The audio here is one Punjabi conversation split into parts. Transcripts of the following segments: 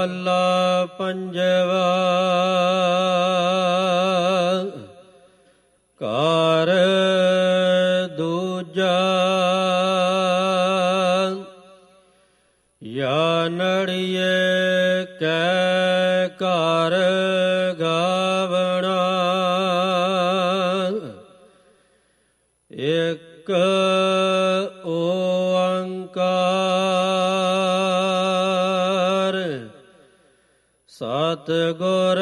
ਮਹੱਲਾ ਪੰਜਵਾ ਘਰ ਦੂਜਾ ਯਾ ਨੜੀਏ ਕੈ ਘਰ ਗਾਵਣਾ ਇਕ ਸਤ ਗੁਰ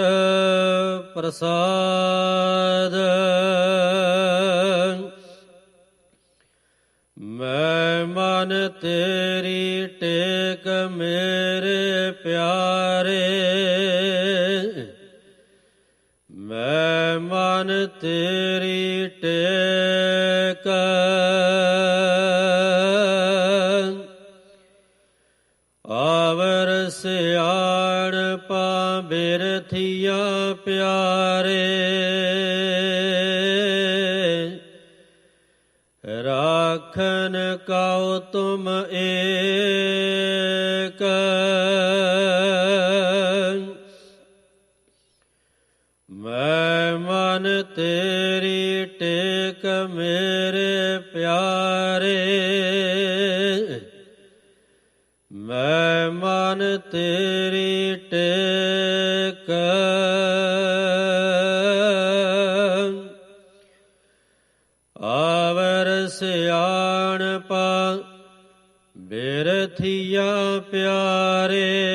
ਪ੍ਰਸਾਦ। ਮੈਂ ਮਨ ਤੇਰੀ ਟੇਕ ਮੇਰੇ ਪਿਆਰੇ। ਮੈਂ ਮਨ ਤੇਰੀ ਟੇਕ ਬਿਰਥੀਆਂ ਪਿਆਰੇ। ਰਾਖਨ ਕਉ ਤੁਮ ਏਕ। ਮੈਂ ਮਨ ਤੇਰੀ ਟੇਕ ਮੇਰੇ ਪਿਆਰੇ। ਮੈਂ ਮਨ ਤੇਰੀ ਟੇਕ ਆਵਰ ਸਿਆਣ ਪਾ ਬਿਰਥੀਆਂ ਪਿਆਰੇ।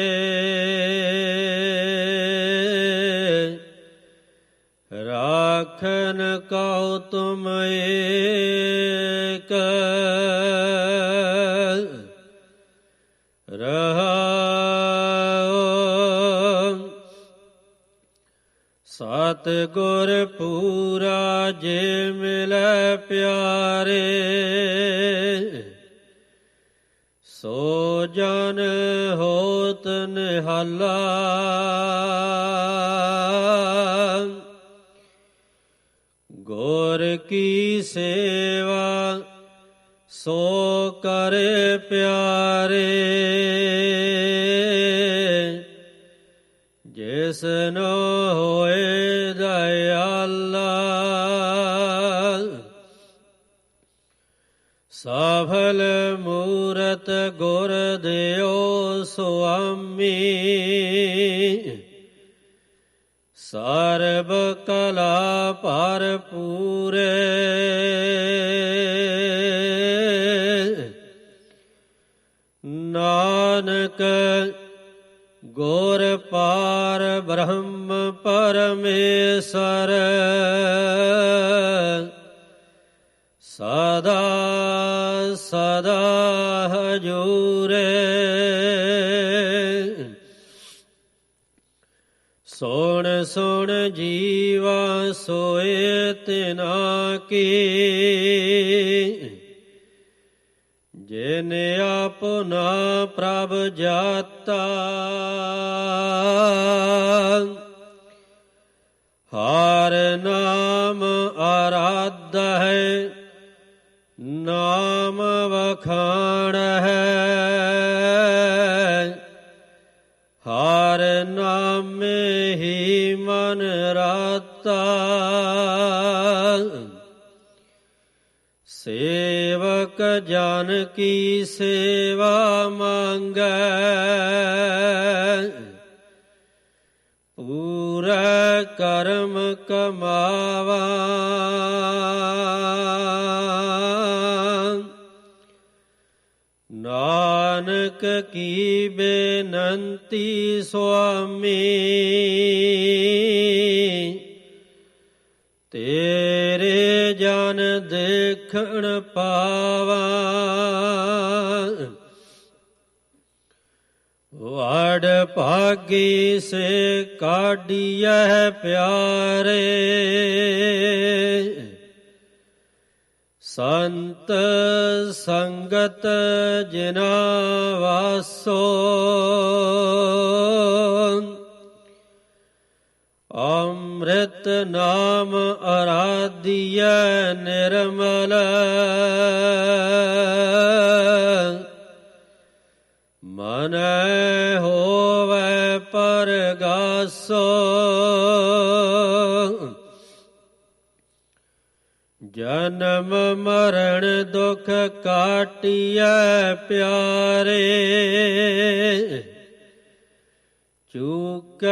ਰਾਖਨ ਕਉ ਤੁਮ ਏਕ। ਸਤ ਗੁਰ ਪੂਰਾ ਜੇ ਮਿਲੈ ਪਿਆਰੇ, ਸੋ ਜਨ ਹੋਤ ਨਿਹਾਲਾ। ਗੁਰ ਕੀ ਸੇਵਾ, ਸੋ ਕਰੇ ਪਿਆਰੇ। ਜਿਸ ਨੋ ਹੋਏ ਸਫਲ ਮੂਰਤ ਗੁਰ ਦਿਓ ਸੁਆਮੀ। ਸਰਬ ਕਲਾ ਭਰਪੂਰੇ। ਨਾਨਕ ਗੁਰ ਪਾਰ ਬ੍ਰਹਮ ਪਰਮੇਸ਼ਰ। ਸਦਾ ਸਦਾ ਹਜੂਰੇ। ਸੋਣ ਸੋਣ ਜੀਵਾ ਸੋਏ ਤਿਨਾ ਕੀ। ਜਿਨ ਆਪਨਾ ਪ੍ਰਭ ਜਾਤਾ। ਹਰ ਨਾਮ ਆਰਾਧ। ਹੈ ਨਾਮ ਵਖਾਣ ਹੈ। ਹਰ ਨਾਮੇ ਹੀ ਮਨ ਰਾਤਾ। ਸੇਵਕ ਜਨ ਕੀ ਸੇਵਾ ਮੰਗੈ। ਪੂਰਾ ਕਰਮ ਕਮਾਵਾ। ਨਾਨਕ ਕੀ ਬੇਨੰਤੀ ਸੁਆਮੀ ਤੇਰੇ ਜਨ ਦੇਖਣ ਪਾਵਾ ਵੜ ਭਾਗੀ ਸੇ ਕਾਢੀਐ ਪਿਆਰੇ। ਸੰਤ ਸੰਗਤ ਜਿਨਾ ਵਾਸੋ। ਅੰਮ੍ਰਿਤ ਨਾਮ ਅਰਾਧਿਐ ਨਿਰਮਲ। ਮਨ ਹੋਵੇ ਪਰਗਾਸੋ। ਜਨਮ ਮਰਨ ਦੁਖ ਕਾਟਿਐ ਪਿਆਰੇ। ਚੂਕ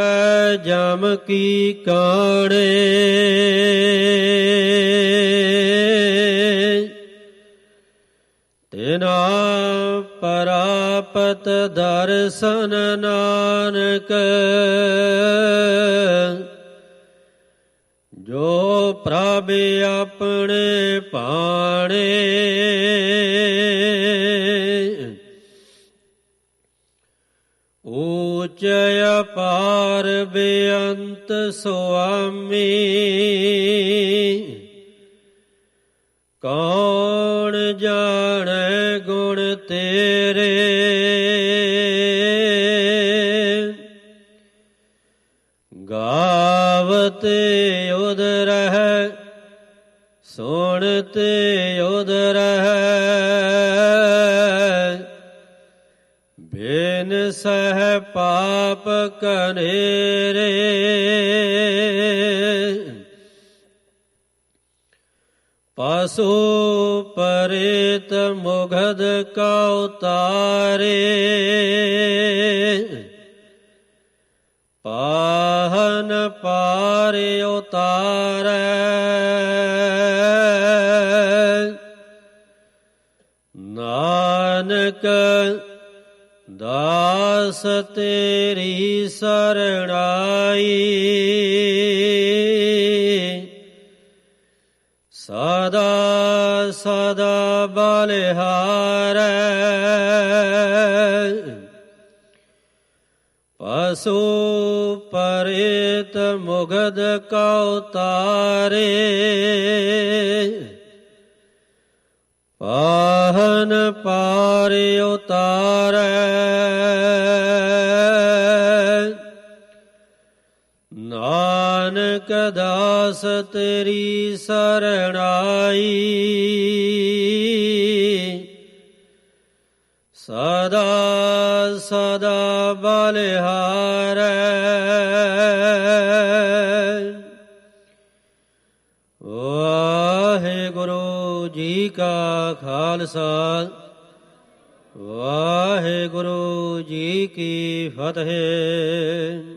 ਜਮ ਕੀ ਕਾਣੇ ਤਿਨਾ ਪਰਾਪਤ ਦਰਸ਼ਨ ਨਾਨਕ। ਜੋ ਪ੍ਰਭ ਆਪਣੇ ਪਾਣੇ ਊਚ ਅਪਾਰ ਬੇਅੰਤ ਸੁਆਮੀ ਕੌਣ ਜਾਣੈ ਗੁਣ ਤੇਰੇ ਗਾਵਤ ਸੁਣਤ ਉਦ ਰਹਿ। ਬਿਨ ਸਹ ਪਾਪ ਕਨੇਰੇ ਪਸੂ ਪਰੇਤ ਮੁਗਧ ਕਉ ਤਾਰੇ ਪਾਹਨ ਪਾਰ ਉਤਾਰੈ। ਨਾਨਕ ਦਾਸ ਤੇਰੀ ਸਰਣਾਈ ਸਦਾ ਸਦਾ ਬਲਿਹਾਰੈ ਪਸੂ ਪਰੇਤ ਮੁਗਧ ਕਉ ਤਾਰੇ। ਪਾਹਨ ਪਾਰ ਉਤਾਰੈ। ਨਾਨਕ ਦਾਸ ਤੇਰੀ ਸਰਣਾਈ। ਸਦਾ ਸਦਾ ਬਲਿਹਾਰੈ। ਵਾਹਿਗੁਰੂ ਜੀ ਕਾ ਖਾਲਸਾ। ਵਾਹਿਗੁਰੂ ਜੀ ਕੀ ਫਤਿਹ।